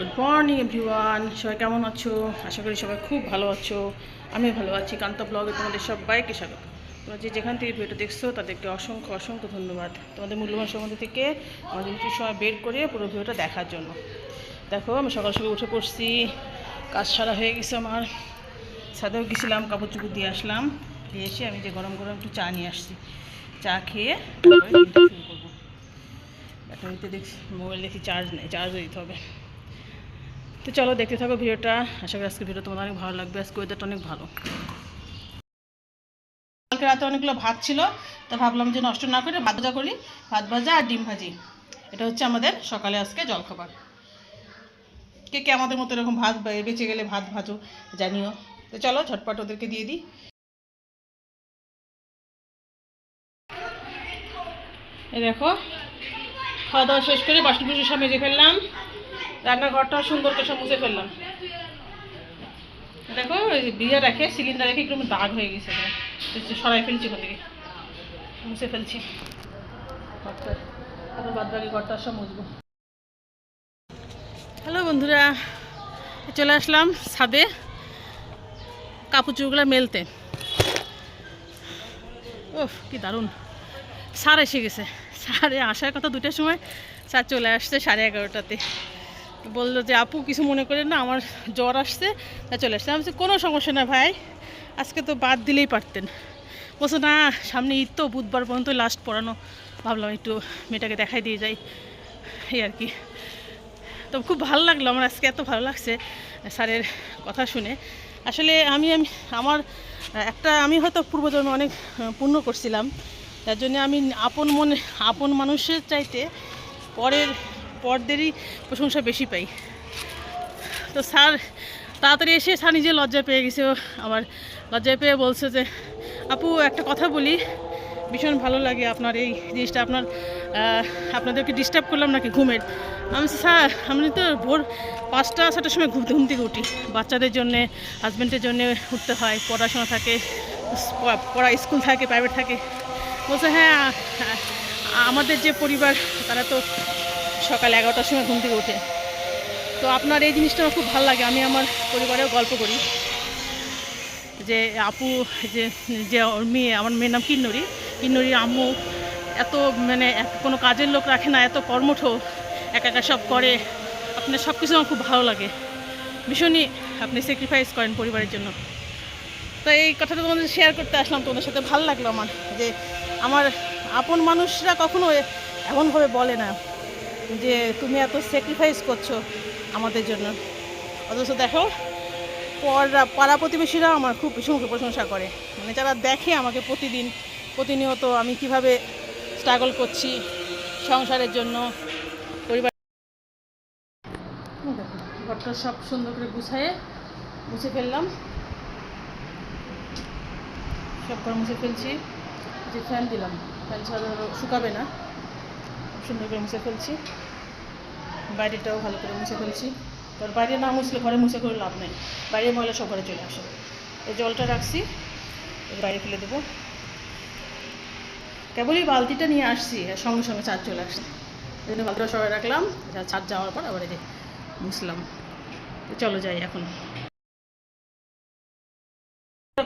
Good morning everyone সবাই কেমন আছো? আশা করি সবাই খুব ভালো আছো। আমি ভালো আছি। কান্তা ব্লগে তোমাদের সবাইকে স্বাগত। তোমরা যে যেখান থেকে ভিডিও দেখছ, তাদেরকে অসংখ্য অসংখ্য ধন্যবাদ। তোমাদের মূল্যবান সম্বন্ধে থেকে আমাদের একটু সময় বের করে পুরো ভিডিওটা দেখার জন্য। দেখো, আমি সকাল সকাল উঠে পড়ছি। কাজ সারা হয়ে গেছে আমার। ছাদেও গেছিলাম, কাপড় চুপড় দিয়ে আসলাম। দিয়ে এসে আমি যে গরম গরম একটু চা নিয়ে আসছি। চা খেয়ে শুরু করব। ব্যাটারিতে দেখছি, মোবাইল দেখি চার্জ নেই চার্জ দিতে হবে। তো চলো দেখতে থাকো ভিডিওটা। আশা করি আজকে ভিডিও তোমাদের অনেক ভালো লাগবে, আজকে ওয়েদারটা অনেক ভালো। কালকে রাতে অনেকগুলো ভাত ছিল, তা ভাবলাম যে নষ্ট না করে ভাত ভাজা করি, ভাত ভাজা আর ডিম ভাজি। এটা হচ্ছে আমাদের সকালে আজকে জলখাবার। কে কে আমাদের মতো এরকম ভাত বেঁচে গেলে ভাত ভাজো, জানিও। তো চলো ঝটপট ওদেরকে দিয়ে দিই। দেখো খাওয়া দাওয়া শেষ করে বাসন সব মেজে ফেললাম। রান্নাঘরটা সুন্দর করে সব মুছে ফেললাম। দেখো বিয়ে রেখে সিলিন্ডার রেখে একটু দাগ হয়ে গেছে। সরাই ফেলছি ওখান থেকে। মুছে ফেলছি। ঘরটা সব হ্যালো বন্ধুরা, চলে আসলাম ছাদে কাপড় মেলতে। ওহ কি দারুণ। স্যার এসে গেছে। স্যারে আসার কথা দুটার সময়, স্যার চলে আসছে সাড়ে এগারোটাতে। বলল যে, আপু, কিছু মনে করেন না, আমার জ্বর আসছে। তা চলে আসছে আমি কোনো সমস্যা না ভাই, আজকে তো বাদ দিলেই পারতেন। বলছে, না, সামনে ঈদ তো, বুধবার পর্যন্ত লাস্ট পড়ানো। ভাবলাম, একটু মেয়েটাকে দেখাই দিয়ে যাই। এই আর কি। তো খুব ভালো লাগল, আমার আজকে এত ভালো লাগছে স্যারের কথা শুনে। আসলে আমি আমি, আমার একটা, আমি হয়তো পূর্বজন্মে অনেক পূর্ণ করছিলাম। তার জন্য আমি আপন মনে, আপন মানুষের চাইতে পরের পরদেরই প্রশংসা বেশি পাই। তো স্যার তাড়াতাড়ি এসে স্যার নিজে লজ্জা পেয়ে গেছে। আমার লজ্জা পেয়ে বলছে যে, আপু, একটা কথা বলি। ভীষণ ভালো লাগে আপনার এই জিনিসটা। আপনার আপনাদেরকে ডিস্টার্ব করলাম নাকি ঘুমের? আমি স্যার, আমি তো ভোর পাঁচটা ছটার সময় ঘুম ঘুম থেকে উঠি। বাচ্চাদের জন্যে হাজব্যান্ডের জন্যে উঠতে হয়, পড়াশোনা থাকে পড়া স্কুল থাকে প্রাইভেট থাকে। বলছে হ্যাঁ আমাদের যে পরিবার, তারা তো সকাল এগারোটার সময় ঘুম থেকে ওঠে তো আপনার এই জিনিসটা আমার খুব ভালো লাগে। আমি আমার পরিবারেও গল্প করি। যে আপু, যে যে ওর মেয়ে, আমার মেয়ের নাম কিন্নরি। কিন্নরির আম্মু এত মানে কোনো কাজের লোক রাখে না, এত কর্মঠ, একা একা সব করে। আপনার সব কিছু আমার খুব ভালো লাগে। ভীষণই আপনি স্যাক্রিফাইস করেন পরিবারের জন্য। তো এই কথাটা তোমাদের শেয়ার করতে আসলাম। তোমাদের সাথে ভালো লাগল আমার। যে আমার আপন মানুষরা কখনো এমনভাবে বলে না। যে তুমি এত স্যাক্রিফাইস করছ আমাদের জন্য। অথচ দেখো পড়া পাড়া প্রতিবেশীরা আমার খুব ভীষণ প্রশংসা করে। মানে যারা দেখে আমাকে প্রতিদিন, প্রতিনিয়ত আমি কীভাবে স্ট্রাগল করছি সংসারের জন্য, পরিবার ঘরটা সব সুন্দর করে গুছায়ে, মুছে ফেললাম। সব ঘর মুছে ফেলছি। যে ফ্যান দিলাম ফ্যান ছাড়া শুকাবে না। সুন্দর করে মুছে ফেলছি। বাইরেটাও ভালো করে মুছে ফেলছি। কারণ বাইরে না মুছলে ঘরে মুছে করে লাভ নেই। বাইরে ময়লা সব ঘরে চলে আসে। এই জলটা রাখছি বাইরে ফেলে দেবো। কেবলই বালতিটা নিয়ে আসছি সঙ্গে সঙ্গে চার্জ চলে আসছে। এই জন্য বালতিটা সবাই রাখলাম যা চার্জ যাওয়ার পর আবার এই যে মুছলাম। চলো যাই এখন।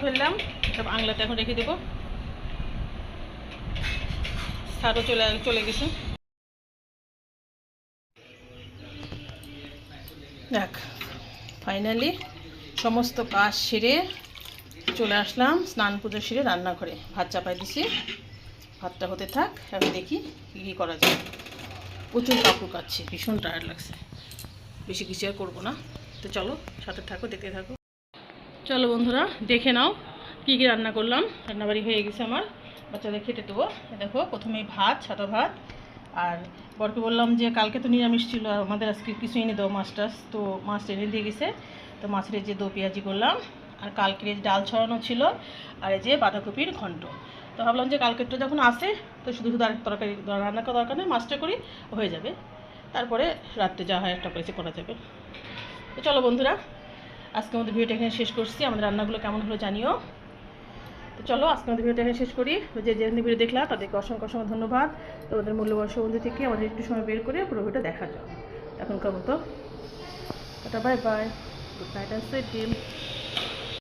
ফেললাম সব আংলাতে এখন রেখে দেবো। সারও চলে চলে গেছে। দেখ ফাইনালি সমস্ত কাজ সেরে চলে আসলাম স্নান পুজো সেরে রান্নাঘরে। ভাত চাপাই দিছি, ভাতটা হতে থাক আমি দেখি কী কী করা যায়। প্রচুর কাপড় কাচ্ছি ভীষণ টায়ার্ড লাগছে। বেশি কিছু আর করব না। তো চলো, সাথে থাকো, দেখতে থাকো। চলো বন্ধুরা, দেখে নাও কী কী রান্না করলাম। রান্নাবাড়ি হয়ে গেছে আমার। বাচ্চাদের খেতে দেবো। দেখো প্রথমে ভাত, সাদা ভাত। আর বরকে বললাম যে কালকে তো নিরামিষ ছিল, আমাদের আজকে কিছু এনে দাও মাছ টাছ তো মাছ এনে দিয়ে গেছে। তো মাছের যে দো পেঁয়াজি করলাম, আর কালকের ডাল ছড়ানো ছিল, আর এই যে বাঁধাকপির ঘন্ট। তো ভাবলাম যে কালকেরটা যখন আসে, তো শুধু শুধু আর তরকারি, রান্না করা দরকার নেই, মাছটা করি, হয়ে যাবে। তারপরে রাত্রে যা হয় একটা করেছে করা যাবে। তো চলো বন্ধুরা আজকে আমাদের ভিডিওটা এখানে শেষ করছি। আমাদের রান্নাগুলো কেমন হলো জানিও। তো চলো, আজকে আমাদের ভিডিওটা এখানে শেষ করি। যে যে ভিডিও দেখলাম, তাদেরকে অসংখ্য অসংখ্য ধন্যবাদ। তোমাদের মূল্যবান বন্ধু থেকে আমাদের একটু সময় বের করে পুরো ভিডিওটা দেখা যাও এখনকার মতো bye bye good night and sweet